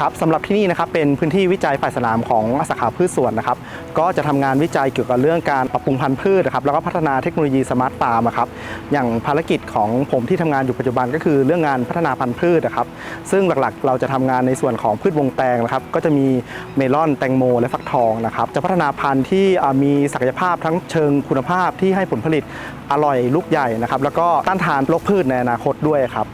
ครับสำหรับที่นี่นะครับเป็นพื้นที่วิจัยฝ่ายสนามของสาขาพืชสวนนะครับก็จะทำงานวิจัยเกี่ยวกับเรื่องการปรับปรุงพันธุ์พืชนะครับแล้วก็พัฒนาเทคโนโลยีสมาร์ทฟาร์มอะครับอย่างภารกิจของผมที่ทำงานอยู่ปัจจุบันก็คือเรื่องงานพัฒนาพันธุ์พืชนะครับซึ่งหลักๆ เราจะทำงานในส่วนของพืชวงแตงนะครับก็จะมีเมลอนแตงโม และฟักทองนะครับจะพัฒนาพันธุ์ที่มีศักยภาพทั้งเชิงคุณภาพที่ให้ผลผลิตอร่อยลูกใหญ่นะครับแล้วก็ต้านทานโรคพืชในอนาคตด้วยครับ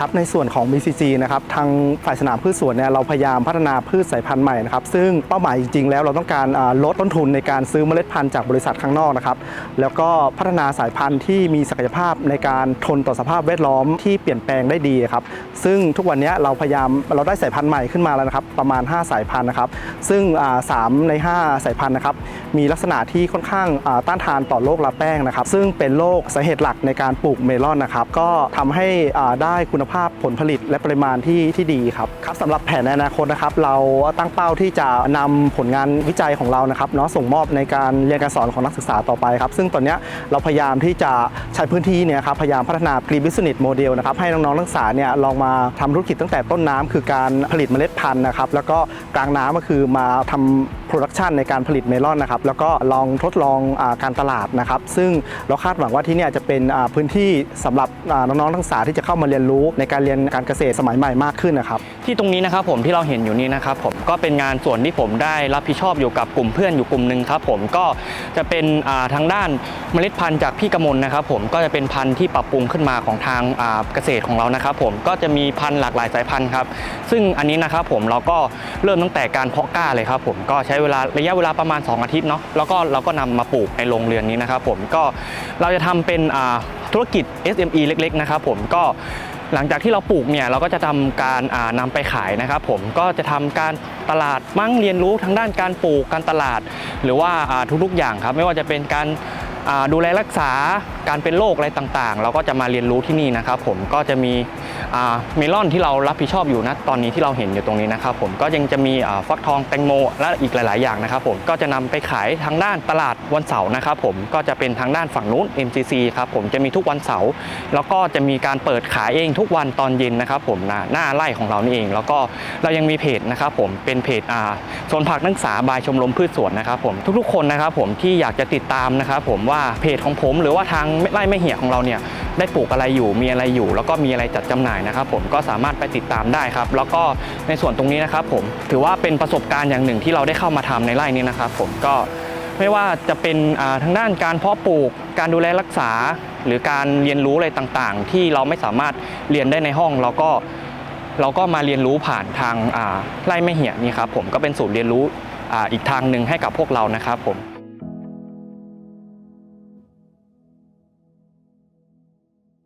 ครับในส่วนของ BCG นะครับทางฝ่ายสนามพืชสวนเนี่ยเราพยายามพัฒนาพืชสายพันธุ์ใหม่นะครับซึ่งเป้าหมายจริงๆ แล้วเราต้องการลดต้นทุนในการซื้อเมล็ดพันธุ์จากบริษัทข้างนอกนะครับแล้วก็พัฒนาสายพันธุ์ที่มีศักยภาพในการทนต่อสภาพแวดล้อมที่เปลี่ยนแปลงได้ดีครับซึ่งทุกวันนี้เราพยายามเราได้สายพันธุ์ใหม่ขึ้นมาแล้วนะครับประมาณ 5 สายพันธุ์นะครับซึ่งอ่าสามใน 5 สายพันธุ์นะครับมีลักษณะที่ค่อนข้างต้านทานต่อโรคลาแป้งนะครับซึ่งเป็นโรคสาเหตุหลักในการปลูกเมลอนนะครับก็ทำให้ได้คุณภาพผลผลิตและปริมาณที่ที่ดีครับครับสำหรับแผนในอนาคตนะครับ เราตั้งเป้าที่จะนำผลงานวิจัยของเรานะครับเนาะส่งมอบในการเรียนการสอนของนักศึกษาต่อไปครับ ซึ่งตอนนี้เราพยายามที่จะใช้พื้นที่เนี่ยครับพยายามพัฒนา Green Business Model นะครับให้น้องๆนักศึกษาเนี่ยลองมาทำธุรกิจตั้งแต่ต้นน้ำคือการผลิตเมล็ดพันธุ์นะครับแล้วก็กลางน้ำก็คือมาทำโปรดักชันในการผลิตเมลอนนะครับแล้วก็ลองทดลองอการตลาดนะครับ ซึ่งเราคาดหวังว่าที่นี่จะเป็นพื้นที่สำหรับน้องๆนักศึกษาที่จะเข้ามาเรียนรู้ในการเรียนการเกษตรสมัยใหม่มากขึ้นนะครับที่ตรงนี้นะครับผมที่เราเห็นอยู่นี่นะครับผมก็เป็นงานส่วนที่ผมได้รับผิดชอบอยู่กับกลุ่มเพื่อนอยู่กลุ่มหนึ่งครับผมก็จะเป็นทางด้านเมล็ดพันธุ์จากพี่กมลนะครับผมก็จะเป็นพันธุ์ที่ปรับปรุงขึ้นมาของทางเกษตรของเรานะครับผมก็จะมีพันธุ์หลากหลายสายพันธุ์ครับซึ่งอันนี้นะครับผมเราก็เริ่มตั้งแต่การเพาะกล้าเลยครับผมก็ใช้เวลาระยะเวลาประมาณ 2 อาทิตย์เนาะแล้วก็เราก็นำมาปลูกในโรงเรือนนี้นะครับผมก็เราจะทำเป็นธุรกิจ SME เล็กๆนะครับผมก็หลังจากที่เราปลูกเนี่ยเราก็จะทำการนำนำไปขายนะครับผมก็จะทำการตลาดมั่งเรียนรู้ทางด้านการปลูกการตลาด หรือว่าทุกๆอย่างครับไม่ว่าจะเป็นการ ดูแลรักษาการเป็นโรคอะไรต่างๆ เราก็จะมาเรียนรู้ที่นี่นะครับผมก็จะมีเมลอนที่เรารับผิดชอบอยู่นะตอนนี้ที่เราเห็นอยู่ตรงนี้นะครับผมก็ยังจะมีฟักทองแตงโมและอีกหลาย ๆ อย่างนะครับผมก็จะนำไปขายทางด้านตลาดวันเสาร์นะครับผมก็จะเป็นทางด้านฝั่งนู้น MCC ครับผมจะมีทุกวันเสาร์แล้วก็จะมีการเปิดขายเองทุกวันตอนเย็นนะครับผมนะหน้าไร่ของเรานี่เอง แล้วก็เรายังมีเพจนะครับผมเป็นเพจโซนผักนักศึกษาบายชมรมพืชสวนนะครับผมทุกๆคนนะครับผมที่อยากจะติดตามนะครับผมว่าเพจของผมหรือว่าทางไร่ไม่เหี่ยของเราเนี่ยได้ปลูกอะไรอยู่มีอะไรอยู่ แล้วก็มีอะไรจัดจำหน่ายนะครับ ผมก็สามารถไปติดตามได้ครับ แล้วก็ในส่วนตรงนี้นะครับผมถือว่าเป็นประสบการณ์อย่างหนึ่งที่เราได้เข้ามาทำในไร่นี้นะครับ ผมก็ไม่ว่าจะเป็นทางด้านการเพาะปลูกการดูแลรักษา หรือการเรียนรู้อะไรต่างๆ ที่เราไม่สามารถเรียนได้ในห้องเราก็เราก็มาเรียนรู้ผ่านทางไล่ไม่เหี่ยนี่ครับผมก็เป็นศูนย์เรียนรู้ออีกทางหนึ่งให้กับพวกเรานะครับผม